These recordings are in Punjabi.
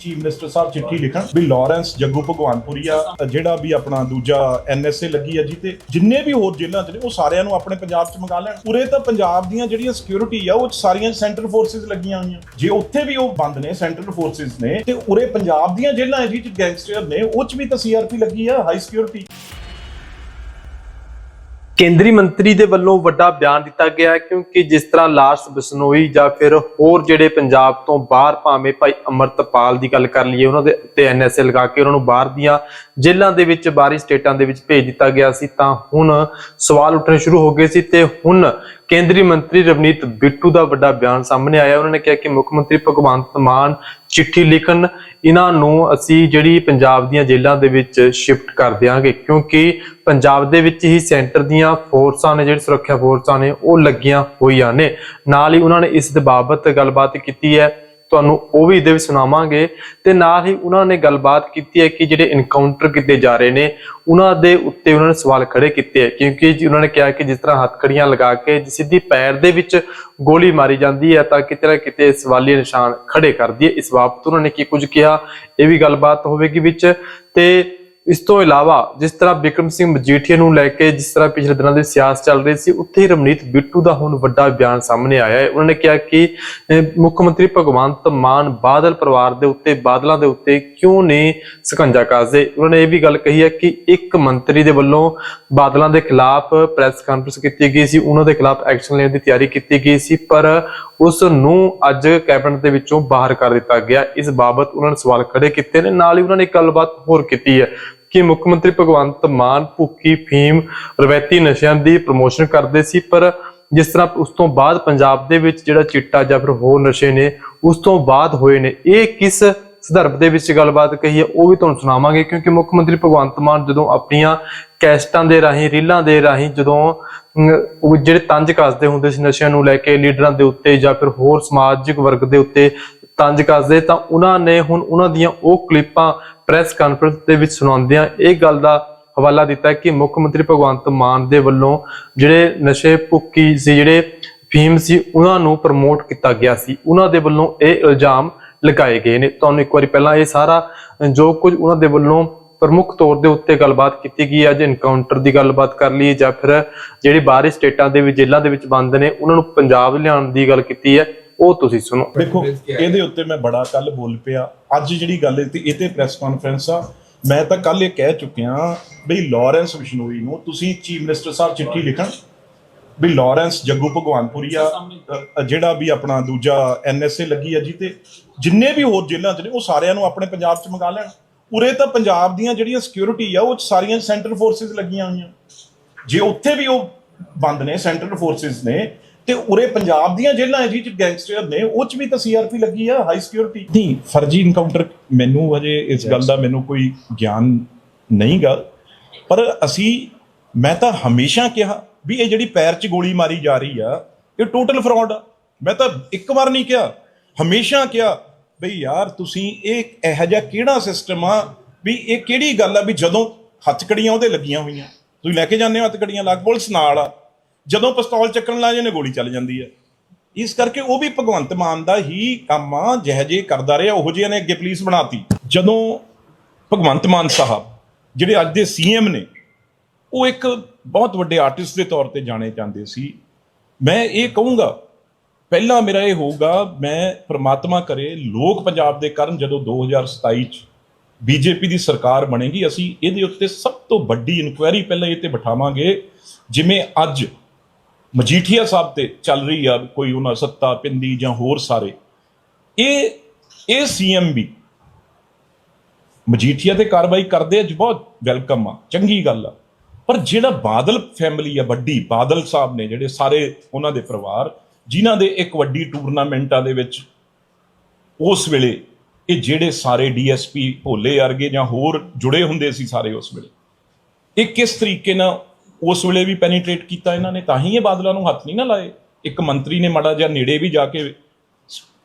ਚੀਫ ਮਿਨਿਸਟਰ ਸਾਹਿਬ ਚਿੱਠੀ ਲਿਖਣ ਵੀ ਲਾਰੈਂਸ, ਜੱਗੂ ਭਗਵਾਨਪੁਰੀਆ, ਜਿਹੜਾ ਵੀ ਆਪਣਾ ਦੂਜਾ ਐਨਐਸਏ ਲੱਗੀ ਆ ਜੀ ਤੇ ਜਿੰਨੇ ਵੀ ਹੋਰ ਜੇਲ੍ਹਾਂ 'ਚ ਨੇ, ਉਹ ਸਾਰਿਆਂ ਨੂੰ ਆਪਣੇ ਪੰਜਾਬ 'ਚ ਮੰਗਾ ਲੈਣ। ਉਰੇ ਤਾਂ ਪੰਜਾਬ ਦੀਆਂ ਜਿਹੜੀਆਂ ਸਿਕਿਉਰਿਟੀ ਆ, ਉਹ 'ਚ ਸਾਰੀਆਂ ਸੈਂਟਰਲ ਫੋਰਸਿਸ ਲੱਗੀਆਂ ਹੋਈਆਂ। ਜੇ ਉੱਥੇ ਵੀ ਉਹ ਬੰਦ ਨੇ ਸੈਂਟਰਲ ਫੋਰਸਿਸ ਨੇ, ਤੇ ਉਰੇ ਪੰਜਾਬ ਦੀਆਂ ਜੇਲ੍ਹਾਂ ਜੀ, ਚ ਗੈਂਗਸਟਰ ਨੇ, ਉਹ 'ਚ ਵੀ ਤਾਂ ਸੀਆਰਪੀ ਲੱਗੀ ਆ ਹਾਈ ਸਿਕਿਉਰਿਟੀ ਕੇਂਦਰੀ ਮੰਤਰੀ ਦੇ ਵੱਲੋਂ ਵੱਡਾ ਬਿਆਨ ਦਿੱਤਾ ਗਿਆ ਕਿਉਂਕਿ ਜਿਸ ਤਰ੍ਹਾਂ ਲਾਸ਼ ਬਸਨੋਈ ਜਾਂ ਫਿਰ ਹੋਰ ਜਿਹੜੇ ਪੰਜਾਬ ਤੋਂ ਬਾਹਰ ਭਾਵੇਂ ਭਾਈ ਅਮਰਤਪਾਲ ਦੀ ਗੱਲ ਕਰ ਲਈਏ, ਉਹਨਾਂ ਦੇ ਉੱਤੇ ਐਨਐਸਏ ਲਗਾ ਕੇ ਉਹਨਾਂ ਨੂੰ ਬਾਹਰ ਦੀਆਂ ਜੇਲ੍ਹਾਂ ਦੇ ਵਿੱਚ ਬਾਹਰੀ ਸਟੇਟਾਂ ਦੇ ਵਿੱਚ ਭੇਜ ਦਿੱਤਾ ਗਿਆ ਸੀ, ਤਾਂ ਹੁਣ ਸਵਾਲ ਉੱਠਣੇ ਸ਼ੁਰੂ ਹੋ ਗਏ ਸੀ ਤੇ ਹੁਣ ਕੇਂਦਰੀ ਮੰਤਰੀ ਰਵਨੀਤ ਬਿੱਟੂ ਦਾ ਵੱਡਾ ਬਿਆਨ ਸਾਹਮਣੇ ਆਇਆ। ਉਹਨਾਂ ਨੇ ਕਿਹਾ ਕਿ ਮੁੱਖ ਮੰਤਰੀ ਭਗਵੰਤ ਮਾਨ ਚਿੱਠੀ ਲਿਖਣ, ਇਹਨਾਂ ਨੂੰ ਅਸੀਂ ਜਿਹੜੀ ਪੰਜਾਬ ਦੀਆਂ ਜੇਲ੍ਹਾਂ ਦੇ ਵਿੱਚ ਸ਼ਿਫਟ ਕਰ ਦਿਆਂਗੇ, ਕਿਉਂਕਿ ਪੰਜਾਬ ਦੇ ਵਿੱਚ ਹੀ ਸੈਂਟਰ ਦੀਆਂ ਫੋਰਸਾਂ ਨੇ, ਜਿਹੜੀ ਸੁਰੱਖਿਆ ਫੋਰਸਾਂ ਨੇ, ਉਹ ਲੱਗੀਆਂ ਹੋਈਆਂ ਨੇ। ਨਾਲ ਹੀ ਉਹਨਾਂ ਨੇ ਇਸ ਦੇ ਬਾਬਤ ਗੱਲਬਾਤ ਕੀਤੀ ਹੈ ਤੁਹਾਨੂੰ ਉਹ ਵੀ ਇਹਦੇ ਵਿੱਚ ਸੁਣਾਵਾਂਗੇ। ਤੇ ਨਾਲ ਹੀ ਉਹਨਾਂ ਨੇ ਗੱਲਬਾਤ ਕੀਤੀ ਹੈ ਕਿ ਜਿਹੜੇ ਇਨਕਾਊਂਟਰ ਕੀਤੇ ਜਾ ਰਹੇ ਨੇ, ਉਹਨਾਂ ਦੇ ਉੱਤੇ ਉਹਨਾਂ ਨੇ ਸਵਾਲ ਖੜੇ ਕੀਤੇ ਹੈ। ਕਿਉਂਕਿ ਉਹਨਾਂ ਨੇ ਕਿਹਾ ਕਿ ਜਿਸ ਤਰ੍ਹਾਂ ਹੱਥਕੜੀਆਂ ਲਗਾ ਕੇ ਸਿੱਧੀ ਪੈਰ ਦੇ ਵਿੱਚ ਗੋਲੀ ਮਾਰੀ ਜਾਂਦੀ ਹੈ ਤਾਂ ਕਿਤੇ ਨਾ ਕਿਤੇ ਸਵਾਲੀ ਨਿਸ਼ਾਨ ਖੜੇ ਕਰਦੀ ਹੈ ਇਸ ਬਾਬਤ ਉਹਨਾਂ ਨੇ ਕੀ ਕੁਝ ਕਿਹਾ, ਇਹ ਵੀ ਗੱਲਬਾਤ ਹੋਵੇਗੀ ਵਿੱਚ। ਤੇ ਇਸ ਤੋਂ ਇਲਾਵਾ ਜਿਸ ਤਰ੍ਹਾਂ ਬਿਕਰਮ ਸਿੰਘ ਮਜੀਠੀਆ ਨੂੰ ਲੈ ਕੇ ਜਿਸ ਤਰ੍ਹਾਂ ਪਿਛਲੇ ਦਿਨਾਂ ਦੇ ਸਿਆਸਤ ਚੱਲ ਰਹੀ ਸੀ, ਉੱਥੇ ਹੀ ਰਮਨੀਤ ਬਿੱਟੂ ਦਾ ਹੁਣ ਵੱਡਾ ਬਿਆਨ ਸਾਹਮਣੇ ਆਇਆ ਹੈ। ਉਹਨਾਂ ਨੇ ਕਿਹਾ ਕਿ ਮੁੱਖ ਮੰਤਰੀ ਭਗਵੰਤ ਮਾਨ ਬਾਦਲ ਪਰਿਵਾਰ ਦੇ ਉੱਤੇ, ਬਾਦਲਾਂ ਦੇ ਉੱਤੇ ਕਿਉਂ ਨਹੀਂ ਸਕੰਜਾ ਕੱਸਦੇ ਉਹਨਾਂ ਨੇ ਇਹ ਵੀ ਗੱਲ ਕਹੀ ਹੈ ਕਿ ਇੱਕ ਮੰਤਰੀ ਦੇ ਵੱਲੋਂ ਬਾਦਲਾਂ ਦੇ ਖਿਲਾਫ ਪ੍ਰੈਸ ਕਾਨਫਰੰਸ ਕੀਤੀ ਗਈ ਸੀ, ਉਹਨਾਂ ਦੇ ਖਿਲਾਫ ਐਕਸ਼ਨ ਲੈਣ ਦੀ ਤਿਆਰੀ ਕੀਤੀ ਗਈ ਸੀ, ਪਰ ਉਸ ਨੂੰ ਅੱਜ ਕੈਬਨਿਟ ਦੇ ਵਿੱਚੋਂ ਬਾਹਰ ਕਰ ਦਿੱਤਾ ਗਿਆ। ਇਸ ਬਾਬਤ ਉਹਨਾਂ ਨੇ ਸਵਾਲ ਖੜੇ ਕੀਤੇ ਨੇ। ਨਾਲ ਹੀ ਉਹਨਾਂ ਨੇ ਗੱਲਬਾਤ ਹੋਰ ਕੀਤੀ ਹੈ। ਕਿ ਮੁੱਖ ਮੰਤਰੀ ਭਗਵੰਤ ਮਾਨ ਭੁੱਕੀ ਫੀਮ ਰਵੈਤੀ ਨਸ਼ਿਆਂ ਦੀ ਪ੍ਰਮੋਸ਼ਨ ਕਰਦੇ ਸੀ, ਪਰ ਜਿਸ ਤਰ੍ਹਾਂ ਉਸ ਤੋਂ ਬਾਅਦ ਪੰਜਾਬ ਦੇ ਵਿੱਚ ਜਿਹੜਾ ਚਿੱਟਾ ਜਾਂ ਫਿਰ ਹੋਰ ਨਸ਼ੇ ਨੇ, ਉਸ ਤੋਂ ਬਾਅਦ ਹੋਏ ਨੇ, ਇਹ ਕਿਸ ਸੰਦਰਭ ਦੇ ਵਿੱਚ ਗੱਲਬਾਤ ਕਹੀ ਹੈ ਉਹ ਵੀ ਤੁਹਾਨੂੰ ਸੁਣਾਵਾਂਗੇ, ਕਿਉਂਕਿ ਮੁੱਖ ਮੰਤਰੀ ਭਗਵੰਤ ਮਾਨ ਜਦੋਂ ਆਪਣੀਆਂ ਕੈਸਟਾਂ ਦੇ ਰਾਹੀਂ, ਰੀਲਾਂ ਦੇ ਰਾਹੀਂ ਜਦੋਂ ਉਹ ਜਿਹੜੇ ਤੰਜ ਕੱਸਦੇ ਹੁੰਦੇ ਸੀ ਨਸ਼ਿਆਂ ਨੂੰ ਲੈ ਕੇ, ਲੀਡਰਾਂ ਦੇ ਉੱਤੇ ਜਾਂ ਫਿਰ ਹੋਰ ਸਮਾਜਿਕ ਵਰਗ ਦੇ ਉੱਤੇ ਤੰਜ ਕੱਸਦੇ, ਤਾਂ ਉਹਨਾਂ ਨੇ ਹੁਣ ਉਹਨਾਂ ਦੀਆਂ ਉਹ ਕਲਿੱਪਾਂ ਪ੍ਰੈਸ ਕਾਨਫਰੰਸ ਦੇ ਵਿੱਚ ਸੁਣਾਉਂਦਿਆਂ ਇਹ ਗੱਲ ਦਾ ਹਵਾਲਾ ਦਿੱਤਾ ਕਿ ਮੁੱਖ ਮੰਤਰੀ ਭਗਵੰਤ ਮਾਨ ਦੇ ਵੱਲੋਂ ਜਿਹੜੇ ਨਸ਼ੇ ਭੁੱਕੀ ਸੀ, ਜਿਹੜੇ ਫੀਮ ਸੀ, ਉਹਨਾਂ ਨੂੰ ਪ੍ਰਮੋਟ ਕੀਤਾ ਗਿਆ ਸੀ। ਉਹਨਾਂ ਦੇ ਵੱਲੋਂ ਇਹ ਇਲਜ਼ਾਮ ਲਗਾਏ ਗਏ ਨੇ। ਤੁਹਾਨੂੰ ਇੱਕ ਵਾਰੀ ਪਹਿਲਾਂ ਇਹ ਸਾਰਾ, ਜੋ ਕੁਝ ਉਹਨਾਂ ਦੇ ਵੱਲੋਂ ਪ੍ਰਮੁੱਖ ਤੌਰ ਦੇ ਉੱਤੇ ਗੱਲਬਾਤ ਕੀਤੀ ਗਈ ਹੈ ਜੇ ਇਨਕਾਊਂਟਰ ਦੀ ਗੱਲਬਾਤ ਕਰ ਲਈ ਜਾਂ ਫਿਰ ਜਿਹੜੀ ਬਾਹਰੀ ਸਟੇਟਾਂ ਦੇ ਵਿੱਚ ਜੇਲ੍ਹਾਂ ਦੇ ਵਿੱਚ ਬੰਦ ਨੇ, ਉਹਨਾਂ ਨੂੰ ਪੰਜਾਬ ਲਿਆਉਣ ਦੀ ਗੱਲ ਕੀਤੀ ਹੈ। ਉਹ ਤੁਸੀਂ ਸੁਣੋ। ਦੇਖੋ ਇਹਦੇ ਉੱਤੇ ਮੈਂ ਬੜਾ ਕੱਲ ਬੋਲ ਪਿਆ। ਅੱਜ ਜਿਹੜੀ ਗੱਲ ਤੇ ਇਹ ਤੇ ਪ੍ਰੈਸ ਕਾਨਫਰੰਸ ਆ। ਮੈਂ ਤਾਂ ਕੱਲ ਇਹ ਕਹਿ ਚੁੱਕਿਆ ਬਈ ਲਾਰੈਂਸ ਬਿਸ਼ਨੋਈ ਨੂੰ ਤੁਸੀਂ ਚੀਫ ਮਿਨਿਸਟਰ ਸਾਹਿਬ ਚਿੱਠੀ ਲਿਖਣ। ਵੀ ਲਾਰੈਂਸ ਜੱਗੂ ਭਗਵਾਨਪੁਰੀਆ ਅ, ਜਿਹੜਾ ਵੀ ਆਪਣਾ ਦੂਜਾ ਐਨਐਸਏ ਲੱਗੀ ਆ ਜੀ ਤੇ ਜਿੰਨੇ ਵੀ ਹੋਰ ਜੇਲ੍ਹਾਂ 'ਚ ਨੇ ਉਹ ਸਾਰਿਆਂ ਨੂੰ ਆਪਣੇ ਪੰਜਾਬ 'ਚ ਮੰਗਾ ਲੈਣ। ਉਰੇ ਤਾਂ ਪੰਜਾਬ ਦੀਆਂ ਜਿਹੜੀਆਂ ਸਿਕਿਉਰਿਟੀ ਆ ਉਹ ਸਾਰੀਆਂ ਸੈਂਟਰਲ ਫੋਰਸਿਸ ਲੱਗੀਆਂ ਹੋਈਆਂ। ਜੇ ਉੱਥੇ ਵੀ ਉਹ ਬੰਦ ਨੇ ਸੈਂਟਰਲ ਫੋਰਸਿਸ ਨੇ ਤੇ ਉਰੇ ਪੰਜਾਬ ਦੀਆਂ ਜੇਲ੍ਹਾਂ ਹੈ ਜੀ ਚ ਗੈਂਗਸਟਰ ਨੇ ਉਹ ਚ ਵੀ ਤਾਂ ਸੀਆਰਪੀ ਲੱਗੀ ਆ ਹਾਈ ਸਿਕਿਉਰਿਟੀ ਨਹੀਂ ਫਰਜੀ ਇਨਕਾਊਂਟਰ ਮੈਨੂੰ ਹਜੇ ਇਸ ਗੱਲ ਦਾ ਮੈਨੂੰ ਕੋਈ ਗਿਆਨ ਨਹੀਂਗਾ ਪਰ ਅਸੀਂ ਮੈਂ ਤਾਂ ਹਮੇਸ਼ਾ ਕਿਹਾ ਵੀ ਇਹ ਜਿਹੜੀ ਪੈਰ 'ਚ ਗੋਲੀ ਮਾਰੀ ਜਾ ਰਹੀ ਆ ਇਹ ਟੋਟਲ ਫਰਾਡ ਆ। ਮੈਂ ਤਾਂ ਇੱਕ ਵਾਰ ਨਹੀਂ ਕਿਹਾ ਹਮੇਸ਼ਾ ਕਿਹਾ ਬਈ ਯਾਰ ਤੁਸੀਂ ਇਹ ਇਹੋ ਜਿਹਾ ਕਿਹੜਾ ਸਿਸਟਮ ਆ ਵੀ ਇਹ ਕਿਹੜੀ ਗੱਲ ਆ ਵੀ ਜਦੋਂ ਹੱਥਕੜੀਆਂ ਉਹਦੇ ਲੱਗੀਆਂ ਹੋਈਆਂ। ਤੁਸੀਂ ਲੈ ਕੇ ਜਾਂਦੇ ਹੋ ਹੱਥਕੜੀਆਂ ਲੱਗ ਪੁਲਿਸ ਨਾਲ ਆ। ਜਦੋਂ ਪਿਸਤੌਲ ਚੱਕਣ ਲੱਗ ਜਾਂਦੇ, ਗੋਲੀ ਚੱਲ ਜਾਂਦੀ ਹੈ। ਇਸ ਕਰਕੇ ਉਹ ਵੀ ਭਗਵੰਤ ਮਾਨ ਦਾ ਹੀ ਕੰਮ ਆ, ਜਿਹੋ ਜਿਹੇ ਕਰਦਾ ਰਿਹਾ, ਉਹੋ ਜਿਹੇ ਨੇ ਅੱਗੇ ਪੁਲਿਸ ਬਣਾਤੀ। ਜਦੋਂ ਭਗਵੰਤ ਮਾਨ ਸਾਹਿਬ, ਜਿਹੜੇ ਅੱਜ ਦੇ ਸੀਐਮ ਨੇ, ਉਹ ਇੱਕ ਬਹੁਤ ਵੱਡੇ ਆਰਟਿਸਟ ਦੇ ਤੌਰ ਤੇ ਜਾਣੇ ਜਾਂਦੇ ਸੀ। ਮੈਂ ਇਹ ਕਹੂੰਗਾ, ਪਹਿਲਾਂ ਮੇਰਾ ਇਹ ਹੋਊਗਾ, ਮੈਂ ਪ੍ਰਮਾਤਮਾ ਕਰੇ, ਲੋਕ ਪੰਜਾਬ ਦੇ ਕਰਨ, ਜਦੋਂ 2027 ਚ ਬੀਜੇਪੀ ਦੀ ਸਰਕਾਰ ਬਣੇਗੀ, ਅਸੀਂ ਇਹਦੇ ਉੱਤੇ ਸਭ ਤੋਂ ਵੱਡੀ ਇਨਕੁਆਇਰੀ ਪਹਿਲਾਂ ਇਹ ਤੇ ਬਿਠਾਵਾਂਗੇ, ਜਿਵੇਂ ਅੱਜ ਮਜੀਠੀਆ ਸਾਹਿਬ ਤੇ ਚੱਲ ਰਹੀ ਆ ਕੋਈ ਉਹਨਾਂ ਸੱਤਾ ਪਿੰਦੀ ਜਾਂ ਹੋਰ ਸਾਰੇ। ਇਹ ਇਹ ਸੀਐਮ ਵੀ ਮਜੀਠੀਆ ਤੇ ਕਾਰਵਾਈ ਕਰਦੇ ਅੱਜ ਬਹੁਤ ਵੈਲਕਮ ਆ, ਚੰਗੀ ਗੱਲ ਆ। ਪਰ ਜਿਹੜਾ ਬਾਦਲ ਫੈਮਿਲੀ ਆ, ਵੱਡੀ ਬਾਦਲ ਸਾਹਿਬ ਨੇ, ਜਿਹੜੇ ਸਾਰੇ ਉਹਨਾਂ ਦੇ ਪਰਿਵਾਰ, ਜਿਨ੍ਹਾਂ ਦੇ ਇੱਕ ਵੱਡੀ ਟੂਰਨਾਮੈਂਟਾਂ ਦੇ ਵਿੱਚ ਉਸ ਵੇਲੇ ਇਹ ਜਿਹੜੇ ਸਾਰੇ ਡੀਐਸਪੀ ਭੋਲੇ ਵਰਗੇ ਜਾਂ ਹੋਰ ਜੁੜੇ ਹੁੰਦੇ ਸੀ ਸਾਰੇ ਉਸ ਵੇਲੇ, ਇਹ ਕਿਸ ਤਰੀਕੇ ਨਾਲ ਉਸ ਵੇਲੇ ਵੀ ਪੈਨੀਟ੍ਰੇਟ ਕੀਤਾ ਇਹਨਾਂ ਨੇ, ਤਾਂ ਹੀ ਇਹ ਬਾਦਲਾਂ ਨੂੰ ਹੱਥ ਨਹੀਂ ਨਾ ਲਾਏ। ਇੱਕ ਮੰਤਰੀ ਨੇ ਮਾੜਾ ਜਿਹਾ ਨੇੜੇ ਵੀ ਜਾ ਕੇ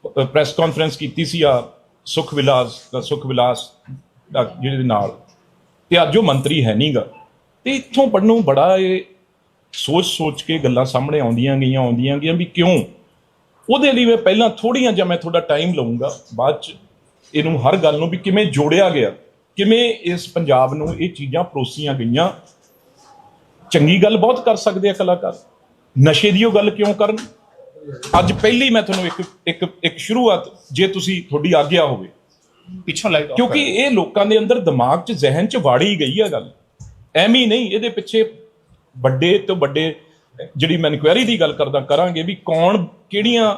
ਪ੍ਰੈਸ ਕਾਨਫਰੰਸ ਕੀਤੀ ਸੀ ਆ ਸੁਖ ਵਿਲਾਸ, ਦਾ ਸੁਖ ਵਿਲਾਸ ਦਾ ਜਿਹਦੇ ਨਾਲ। ਤੇ ਅੱਜ ਉਹ ਮੰਤਰੀ ਹੈ ਨਹੀਂਗਾ ਤੇ ਇੱਥੋਂ ਪੜਨੋਂ ਬੜਾ ਇਹ ਸੋਚ ਸੋਚ ਕੇ ਗੱਲਾਂ ਸਾਹਮਣੇ ਆਉਂਦੀਆਂ ਗਈਆਂ ਆਉਂਦੀਆਂ ਗਈਆਂ ਵੀ ਕਿਉਂ? ਉਹਦੇ ਲਈ ਮੈਂ ਪਹਿਲਾਂ ਥੋੜੀਆਂ ਜਿਹਾ ਮੈਂ ਤੁਹਾਡਾ ਟਾਈਮ ਲਵਾਂਗਾ ਬਾਅਦ ਚ ਇਹਨੂੰ ਹਰ ਗੱਲ ਨੂੰ ਵੀ ਕਿਵੇਂ ਜੋੜਿਆ ਗਿਆ, ਕਿਵੇਂ ਇਸ ਪੰਜਾਬ ਨੂੰ ਇਹ ਚੀਜ਼ਾਂ ਪਰੋਸੀਆਂ ਗਈਆਂ ਚੰਗੀ ਗੱਲ ਬਹੁਤ ਕਰ ਸਕਦੇ ਆ ਕਲਾਕਾਰ। ਨਸ਼ੇ ਦੀ ਉਹ ਗੱਲ ਕਿਉਂ ਕਰਨ? ਅੱਜ ਪਹਿਲੀ ਮੈਂ ਤੁਹਾਨੂੰ ਇੱਕ ਇੱਕ ਇੱਕ ਸ਼ੁਰੂਆਤ ਜੇ ਤੁਸੀਂ ਤੁਹਾਡੀ ਆਗਿਆ ਹੋਵੇ। ਪਿੱਛੋਂ ਲਾਈਟ ਕਿਉਂਕਿ ਇਹ ਲੋਕਾਂ ਦੇ ਅੰਦਰ ਦਿਮਾਗ 'ਚ ਜ਼ਿਹਨ 'ਚ ਵਾੜੀ ਗਈ ਆ ਗੱਲ। ਐਵੇਂ ਨਹੀਂ ਇਹਦੇ ਪਿੱਛੇ ਵੱਡੇ ਤੋਂ ਵੱਡੇ ਜਿਹੜੀ ਮੈਂ ਇਨਕੁਆਇਰੀ ਦੀ ਗੱਲ ਕਰਦਾ ਕਰਾਂਗੇ ਵੀ ਕੌਣ ਕਿਹੜੀਆਂ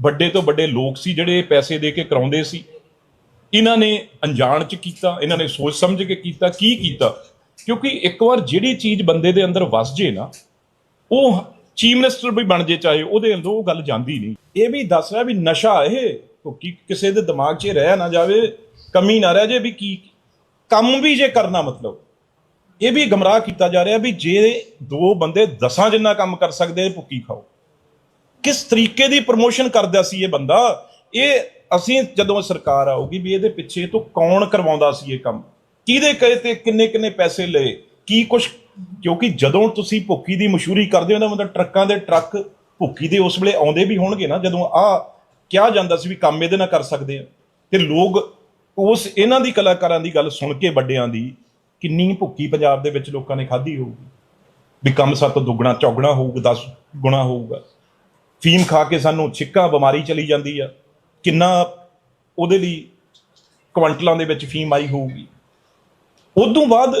ਵੱਡੇ ਤੋਂ ਵੱਡੇ ਲੋਕ ਸੀ ਜਿਹੜੇ ਪੈਸੇ ਦੇ ਕੇ ਕਰਾਉਂਦੇ ਸੀ? ਇਹਨਾਂ ਨੇ ਅਣਜਾਣ 'ਚ ਕੀਤਾ ਇਹਨਾਂ ਨੇ ਸੋਚ ਸਮਝ ਕੇ ਕੀਤਾ ਕੀ ਕੀਤਾ? ਕਿਉਂਕਿ ਇੱਕ ਵਾਰ ਜਿਹੜੀ ਚੀਜ਼ ਬੰਦੇ ਦੇ ਅੰਦਰ ਵਸ ਜੇ ਨਾ, ਉਹ ਚੀਫ ਮਿਨਿਸਟਰ ਵੀ ਬਣ ਜੇ, ਚਾਹੇ ਉਹਦੇ ਅੰਦਰ ਉਹ ਗੱਲ ਜਾਂਦੀ ਨਹੀਂ। ਇਹ ਵੀ ਦੱਸ ਰਿਹਾ ਵੀ ਨਸ਼ਾ ਇਹ ਕਿ ਕਿਸੇ ਦੇ ਦਿਮਾਗ 'ਚ ਰਹਿ ਨਾ ਜਾਵੇ, ਕਮੀ ਨਾ ਰਹਿ ਜੇ ਵੀ ਕੀ, ਕੰਮ ਵੀ ਜੇ ਕਰਨਾ ਮਤਲਬ। ਇਹ ਵੀ ਗਮਰਾਹ ਕੀਤਾ ਜਾ ਰਿਹਾ ਵੀ ਜੇ ਦੋ ਬੰਦੇ ਦਸਾਂ ਜਿੰਨਾ ਕੰਮ ਕਰ ਸਕਦੇ ਭੁੱਕੀ ਖਾਓ। ਕਿਸ ਤਰੀਕੇ ਦੀ ਪ੍ਰਮੋਸ਼ਨ ਕਰਦਾ ਸੀ ਇਹ ਬੰਦਾ? ਇਹ ਅਸੀਂ ਜਦੋਂ ਸਰਕਾਰ ਆਊਗੀ ਵੀ ਇਹਦੇ ਪਿੱਛੇ ਤੋਂ ਕੌਣ ਕਰਵਾਉਂਦਾ ਸੀ ਇਹ ਕੰਮ? ਕਿਹਦੇ ਕਹੇ ਤੇ ਕਿੰਨੇ ਕਿੰਨੇ ਪੈਸੇ ਲਏ? ਕੀ ਕੁਛ, ਕਿਉਂਕਿ ਜਦੋਂ ਤੁਸੀਂ ਭੁੱਕੀ ਦੀ ਮਸ਼ਹੂਰੀ ਕਰਦੇ ਹੋ ਤਾਂ ਮਤਲਬ ਟਰੱਕਾਂ ਦੇ ਟਰੱਕ ਭੁੱਕੀ ਦੇ ਉਸ ਵੇਲੇ ਆਉਂਦੇ ਵੀ ਹੋਣਗੇ ਨਾ, ਜਦੋਂ ਆ ਕਿਹਾ ਜਾਂਦਾ ਸੀ ਵੀ ਕੰਮ ਇਹਦੇ ਨਾਲ ਕਰ ਸਕਦੇ ਆ। ਤੇ ਲੋਕ ਉਸ ਇਹਨਾਂ ਦੀ ਕਲਾਕਾਰਾਂ ਦੀ ਗੱਲ ਸੁਣ ਕੇ ਵੱਡਿਆਂ ਦੀ ਕਿੰਨੀ ਭੁੱਕੀ ਪੰਜਾਬ ਦੇ ਵਿੱਚ ਲੋਕਾਂ ਨੇ ਖਾਧੀ ਹੋਊਗੀ। ਵੀ ਕੰਮ ਸਾਤੋਂ ਦੁੱਗਣਾ, ਚੌਗਣਾ ਹੋਊਗਾ 10 ਗੁਣਾ ਹੋਊਗਾ। ਫੀਮ ਖਾ ਕੇ ਸਾਨੂੰ ਛਿੱਕਾ, ਬਿਮਾਰੀ ਚਲੀ ਜਾਂਦੀ ਆ। ਕਿੰਨਾ ਉਹਦੇ ਲਈ ਕੁਇੰਟਲਾਂ ਦੇ ਵਿੱਚ ਫੀਮ ਆਈ ਹੋਊਗੀ। ਉਦੋਂ ਬਾਅਦ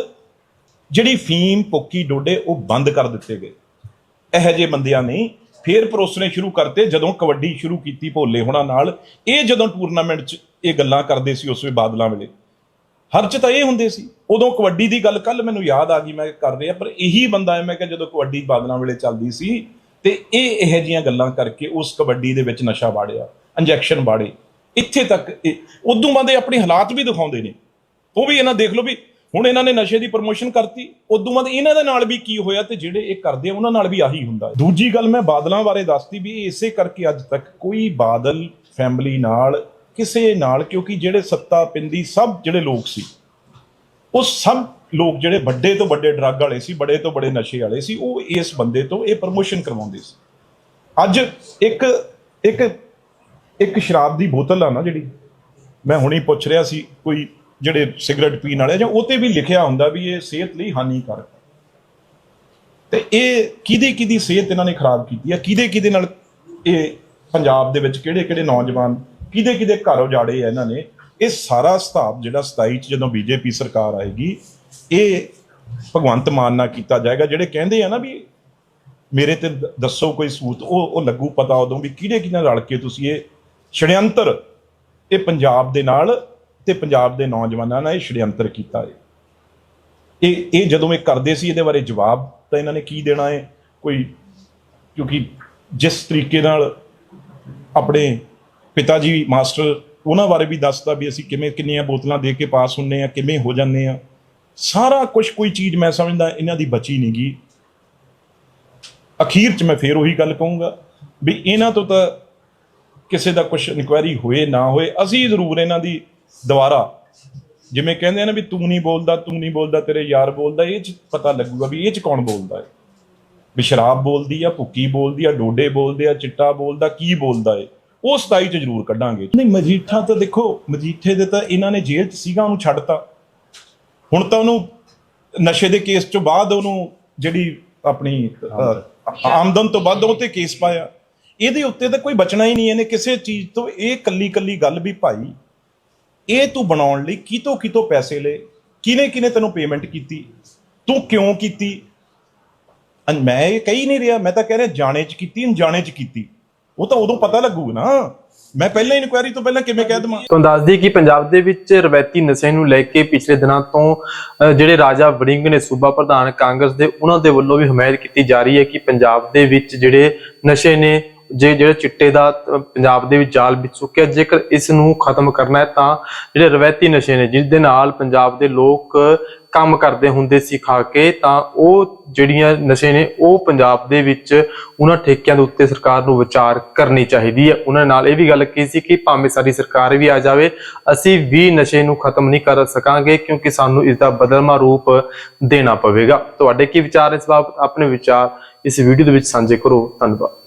ਜਿਹੜੀ ਫੀਮ, ਪੋਕੀ, ਡੋਡੇ ਉਹ ਬੰਦ ਕਰ ਦਿੱਤੇ ਗਏ। ਇਹੋ ਜਿਹੇ ਬੰਦਿਆਂ ਨੇ ਫੇਰ ਪਰੋਸਣੇ ਸ਼ੁਰੂ ਕਰਤੇ, ਜਦੋਂ ਕਬੱਡੀ ਸ਼ੁਰੂ ਕੀਤੀ ਭੋਲੇ ਹੋਣਾ ਨਾਲ। ਇਹ ਜਦੋਂ ਟੂਰਨਾਮੈਂਟ 'ਚ ਇਹ ਗੱਲਾਂ ਕਰਦੇ ਸੀ, ਉਸ ਵੇ ਬਾਦਲਾਂ ਵੇਲੇ। ਹਰ 'ਚ ਤਾਂ ਇਹ ਹੁੰਦੇ ਸੀ, ਉਦੋਂ ਕਬੱਡੀ ਦੀ ਗੱਲ ਕੱਲ ਮੈਨੂੰ ਯਾਦ ਆ ਗਈ, ਮੈਂ ਕਰ ਰਿਹਾ, ਪਰ ਇਹੀ ਬੰਦਾ ਹੈ, ਮੈਂ ਕਿਹਾ ਜਦੋਂ ਕਬੱਡੀ ਬਾਦਲਾਂ ਵੇਲੇ ਚੱਲਦੀ ਸੀ, ਤੇ ਇਹ ਇਹੋ ਜਿਹੀਆਂ ਗੱਲਾਂ ਕਰਕੇ ਉਸ ਕਬੱਡੀ ਦੇ ਵਿੱਚ ਨਸ਼ਾ ਵਾੜਿਆ, ਇੰਜੈਕਸ਼ਨ ਵਾੜੇ। ਇੱਥੇ ਤੱਕ ਇਹ- ਉਦੋਂ ਬੰਦੇ ਆਪਣੇ ਹਾਲਾਤ ਵੀ ਦਿਖਾਉਂਦੇ ਨੇ। ਉਹ ਵੀ ਇਹਨਾਂ ਦੇਖ ਲਓ ਵੀ ਹੁਣ ਇਹਨਾਂ ਨੇ ਨਸ਼ੇ ਦੀ ਪ੍ਰਮੋਸ਼ਨ ਕਰਤੀ, ਉਦੋਂ ਬਾਅਦ ਇਹਨਾਂ ਦੇ ਨਾਲ ਵੀ ਕੀ ਹੋਇਆ ਤੇ ਜਿਹੜੇ ਇਹ ਕਰਦੇ ਆ, ਉਹਨਾਂ ਨਾਲ ਵੀ ਆਹੀ ਹੁੰਦਾ ਦੂਜੀ ਗੱਲ ਮੈਂ ਬਾਦਲਾਂ ਬਾਰੇ ਦੱਸਤੀ ਵੀ ਇਸੇ ਕਰਕੇ ਅੱਜ ਤੱਕ ਕੋਈ ਬਾਦਲ ਫੈਮਿਲੀ ਨਾਲ, ਕਿਸੇ ਨਾਲ, ਕਿਉਂਕਿ ਜਿਹੜੇ ਸੱਤਾ ਪਿੰਦੀ ਸਭ ਜਿਹੜੇ ਲੋਕ ਸੀ, ਉਹ ਸਭ ਲੋਕ ਜਿਹੜੇ ਵੱਡੇ ਤੋਂ ਵੱਡੇ ਡਰੱਗ ਵਾਲੇ ਸੀ, ਬੜੇ ਤੋਂ ਬੜੇ ਨਸ਼ੇ ਵਾਲੇ ਸੀ, ਉਹ ਇਸ ਬੰਦੇ ਤੋਂ ਇਹ ਪ੍ਰਮੋਸ਼ਨ ਕਰਵਾਉਂਦੇ ਸੀ। ਅੱਜ ਇੱਕ ਇੱਕ ਇੱਕ ਸ਼ਰਾਬ ਦੀ ਬੋਤਲ ਆ ਨਾ ਜਿਹੜੀ, ਮੈਂ ਹੁਣੇ ਪੁੱਛ ਰਿਹਾ ਸੀ, ਕੋਈ ਜਿਹੜੇ ਸਿਗਰਟ ਪੀਣ ਵਾਲੇ ਜਾਂ ਉਹ ਤੇ ਵੀ ਲਿਖਿਆ ਹੁੰਦਾ ਵੀ ਇਹ ਸਿਹਤ ਲਈ ਹਾਨੀਕਾਰਕ ਹੈ ਤੇ ਇਹ ਕਿਹਦੀ ਕਿਹਦੀ ਸਿਹਤ ਇਹਨਾਂ ਨੇ ਖਰਾਬ ਕੀਤੀ ਹੈ ਕਿਹਦੇ ਕਿਹਦੇ ਨਾਲ ਇਹ ਪੰਜਾਬ ਦੇ ਵਿੱਚ ਕਿਹੜੇ ਕਿਹੜੇ ਨੌਜਵਾਨ, ਕਿਹਦੇ ਕਿਹਦੇ ਘਰ ਉਜਾੜੇ ਆ ਇਹਨਾਂ ਨੇ? ਇਹ ਸਾਰਾ ਸਤਾਬ ਜਿਹੜਾ 27 ਚ ਜਦੋਂ ਬੀਜੇਪੀ ਸਰਕਾਰ ਆਏਗੀ, ਇਹ ਭਗਵੰਤ ਮਾਨ ਨਾਲ ਕੀਤਾ ਜਾਏਗਾ, ਜਿਹੜੇ ਕਹਿੰਦੇ ਆ ਨਾ ਵੀ ਮੇਰੇ ਤੇ ਦੱਸੋ ਕੋਈ ਸੂਤ ਉਹ ਉਹ ਲੱਗੂ ਪਤਾ ਉਦੋਂ ਵੀ ਕਿਹੜੇ ਕਿਹਦੇ ਨਾਲ ਰਲ ਕੇ ਤੁਸੀਂ ਇਹ ਛੜਯੰਤਰ ਇਹ ਪੰਜਾਬ ਦੇ ਨਾਲ ਤੇ ਪੰਜਾਬ ਦੇ ਨੌਜਵਾਨਾਂ ਨਾਲ ਇਹ ਛੜਯੰਤਰ ਕੀਤਾ ਹੈ। ਇਹ ਇਹ ਜਦੋਂ ਇਹ ਕਰਦੇ ਸੀ, ਇਹਦੇ ਬਾਰੇ ਜਵਾਬ ਤਾਂ ਇਹਨਾਂ ਨੇ ਕੀ ਦੇਣਾ ਹੈ? ਕੋਈ, ਕਿਉਂਕਿ ਜਿਸ ਤਰੀਕੇ ਨਾਲ ਆਪਣੇ ਪਿਤਾ ਜੀ ਮਾਸਟਰ ਉਹਨਾਂ ਬਾਰੇ ਵੀ ਦੱਸਦਾ ਵੀ ਅਸੀਂ ਕਿਵੇਂ ਕਿੰਨੀਆਂ ਬੋਤਲਾਂ ਦੇ ਕੇ ਪਾਸ ਹੁੰਨੇ ਆ, ਕਿਵੇਂ ਹੋ ਜਾਂਦੇ ਆ। ਸਾਰਾ ਕੁਝ ਕੋਈ ਚੀਜ਼ ਮੈਂ ਸਮਝਦਾ, ਇਹਨਾਂ ਦੀ ਬਚੀ ਨਹੀਂ ਗਈ ਅਖੀਰ 'ਚ ਮੈਂ ਫੇਰ ਉਹੀ ਗੱਲ ਕਹੂੰਗਾ ਵੀ ਇਹਨਾਂ ਤੋਂ ਤਾਂ ਕਿਸੇ ਦਾ ਕੁਝ ਇਨਕੁਆਇਰੀ ਹੋਏ ਨਾ ਹੋਏ, ਅਸੀਂ ਜ਼ਰੂਰ ਇਹਨਾਂ ਦੀ ਦੁਬਾਰਾ। ਜਿਵੇਂ ਕਹਿੰਦੇ ਆ ਨਾ ਵੀ ਤੂੰ ਨਹੀਂ ਬੋਲਦਾ ਤੂੰ ਨਹੀਂ ਬੋਲਦਾ ਤੇਰੇ ਯਾਰ ਬੋਲਦਾ ਇਹ ਚ ਪਤਾ ਲੱਗੂਗਾ ਵੀ ਇਹ ਚ ਕੌਣ ਬੋਲਦਾ ਹੈ ਵੀ ਸ਼ਰਾਬ ਬੋਲਦੀ ਆ ਭੁੱਕੀ ਬੋਲਦੀ ਆ ਡੋਡੇ ਬੋਲਦੇ ਆ ਚਿੱਟਾ ਬੋਲਦਾ ਕੀ ਬੋਲਦਾ ਏ। ਉਹ 27 ਚ ਜ਼ਰੂਰ ਕੱਢਾਂਗੇ। ਨਹੀਂ ਮਜੀਠਾ ਤਾਂ ਦੇਖੋ ਮਜੀਠੇ ਦੇ ਤਾਂ ਇਹਨਾਂ ਨੇ ਜੇਲ੍ਹ ਚ ਸੀਗਾ ਉਹਨੂੰ ਛੱਡਤਾ। ਹੁਣ ਤਾਂ ਉਹਨੂੰ ਨਸ਼ੇ ਦੇ ਕੇਸ ਤੋਂ ਬਾਅਦ ਉਹਨੂੰ ਜਿਹੜੀ ਆਪਣੀ ਅ, ਆਮਦਨ ਤੋਂ ਵੱਧ ਉਹ ਤੇ ਕੇਸ ਪਾਇਆ। ਇਹਦੇ ਉੱਤੇ ਤਾਂ ਕੋਈ ਬਚਣਾ ਹੀ ਨਹੀਂ ਇਹਨੇ ਕਿਸੇ ਚੀਜ਼ ਤੋਂ ਇਹ ਕੱਲੀ ਕੱਲੀ ਗੱਲ ਵੀ ਭਾਈ ਇਹ ਤੂੰ ਬਣਾਉਣ ਲਈ ਕਿਤੋਂ ਕਿਤੋਂ ਪੈਸੇ ਲਏ? ਕਿਨੇ ਕਿਨੇ ਤੈਨੂੰ ਪੇਮੈਂਟ ਕੀਤੀ? ਤੂੰ ਕਿਉਂ ਕੀਤੀ? ਮੈਂ ਇਹ ਕਹੀ ਨਹੀਂ ਰਿਹਾ। ਮੈਂ ਤਾਂ ਕਹਿ ਰਿਹਾ ਜਾਣੇ ਚ ਕੀਤੀ ਅਣਜਾਣੇ ਚ ਕੀਤੀ। ਉਹ ਤਾਂ ਉਦੋਂ ਪਤਾ ਲੱਗੂ ਨਾ। ਮੈਂ ਪਹਿਲਾਂ ਇਨਕੁਆਇਰੀ ਤੋਂ ਪਹਿਲਾਂ ਕਿਵੇਂ ਕਹਿ ਦਵਾਂ? ਤੁਹਾਨੂੰ ਦੱਸ ਦਈਏ ਕਿ ਪੰਜਾਬ ਦੇ ਵਿੱਚ ਰਵਾਇਤੀ ਨਸ਼ੇ ਨੂੰ ਲੈ ਕੇ ਪਿਛਲੇ ਦਿਨਾਂ ਤੋਂ ਜਿਹੜੇ ਰਾਜਾ ਵੜਿੰਗ ਨੇ ਸੂਬਾ ਪ੍ਰਧਾਨ ਕਾਂਗਰਸ ਦੇ, ਉਹਨਾਂ ਦੇ ਵੱਲੋਂ ਵੀ ਹਮਾਇਤ ਕੀਤੀ ਜਾ ਰਹੀ ਹੈ ਕਿ ਪੰਜਾਬ ਦੇ ਵਿੱਚ ਜਿਹੜੇ ਨਸ਼ੇ ਨੇ ਜੇ ਜਿਹੜੇ ਚਿੱਟੇ ਦਾ ਪੰਜਾਬ ਦੇ ਵਿੱਚ ਜਾਲ ਵਿੱਚ ਚੁੱਕਿਆ ਜੇਕਰ ਇਸ ਨੂੰ ਖਤਮ ਕਰਨਾ ਹੈ, ਤਾਂ ਜਿਹੜੇ ਰਵਾਇਤੀ ਨਸ਼ੇ ਨੇ, ਜਿਸ ਦੇ ਨਾਲ ਪੰਜਾਬ ਦੇ ਲੋਕ ਕੰਮ ਕਰਦੇ ਹੁੰਦੇ ਸੀ ਖਾ ਕੇ, ਤਾਂ ਉਹ ਜਿਹੜੀਆਂ ਨਸ਼ੇ ਨੇ, ਉਹ ਪੰਜਾਬ ਦੇ ਵਿੱਚ ਉਹਨਾਂ ਠੇਕਿਆਂ ਦੇ ਉੱਤੇ ਸਰਕਾਰ ਨੂੰ ਵਿਚਾਰ ਕਰਨੀ ਚਾਹੀਦੀ ਹੈ। ਉਹਨਾਂ ਨਾਲ ਇਹ ਵੀ ਗੱਲ ਕੀਤੀ ਸੀ ਕਿ ਭਾਵੇਂ ਸਾਡੀ ਸਰਕਾਰ ਵੀ ਆ ਜਾਵੇ, ਅਸੀਂ ਵੀ ਨਸ਼ੇ ਨੂੰ ਖਤਮ ਨਹੀਂ ਕਰ ਸਕਾਂਗੇ, ਕਿਉਂਕਿ ਸਾਨੂੰ ਇਸ ਦਾ ਬਦਲਮਾ ਰੂਪ ਦੇਣਾ ਪਵੇਗਾ। ਤੁਹਾਡੇ ਕੀ ਵਿਚਾਰ ਇਸ ਬਾਬ ਆਪਣੇ ਵਿਚਾਰ ਇਸ ਵੀਡੀਓ ਦੇ ਵਿੱਚ ਸਾਂਝੇ ਕਰੋ। ਧੰਨਵਾਦ।